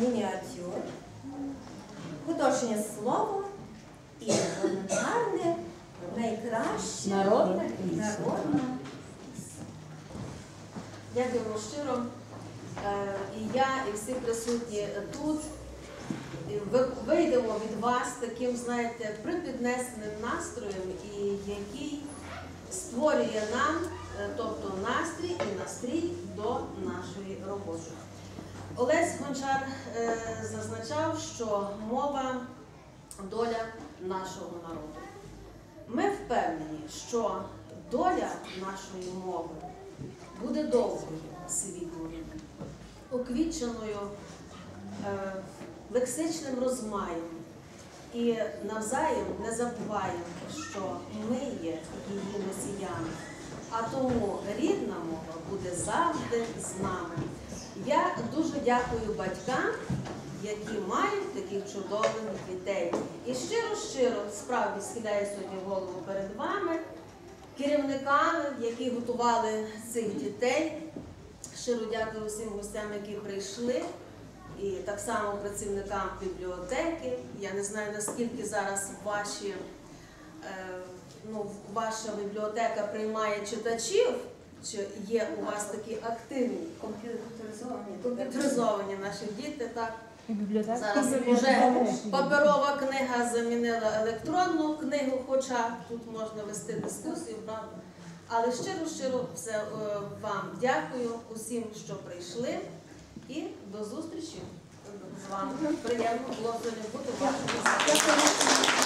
мініатюр, художнє слово і елементарне, найкраще Народне народне. Дякуємо щиро. Е, І я, і всі присутні тут вийдемо від вас таким, знаєте, припіднесеним настроєм, і який створює нам, е, тобто настрій і настрій до нашої роботи. Олесь Гончар е, зазначав, що мова доля нашого народу. Ми впевнені, що доля нашої мови буде довгою, світлою, оквітченою е, лексичним розмаєм. І навзаєм не забуваємо, що ми є її носіями, а тому рідна мова буде завжди з нами. Дякую батькам, які мають таких чудових дітей. І щиро-щиро справді схиляю сьогодні голову перед вами, керівниками, які готували цих дітей. Щиро дякую всім гостям, які прийшли, і так само працівникам бібліотеки. Я не знаю, наскільки зараз ваші, е, ну, ваша бібліотека приймає читачів, чи є у вас такі активні, Комп'ютеризовані. комп'ютеризовані наші діти. Так? Зараз вже паперова книга замінила електронну книгу, хоча тут можна вести дискусію, правда. Але щиро-щиро все е, вам дякую усім, що прийшли, і до зустрічі з вами. Приємно було сьогодні бути вашому.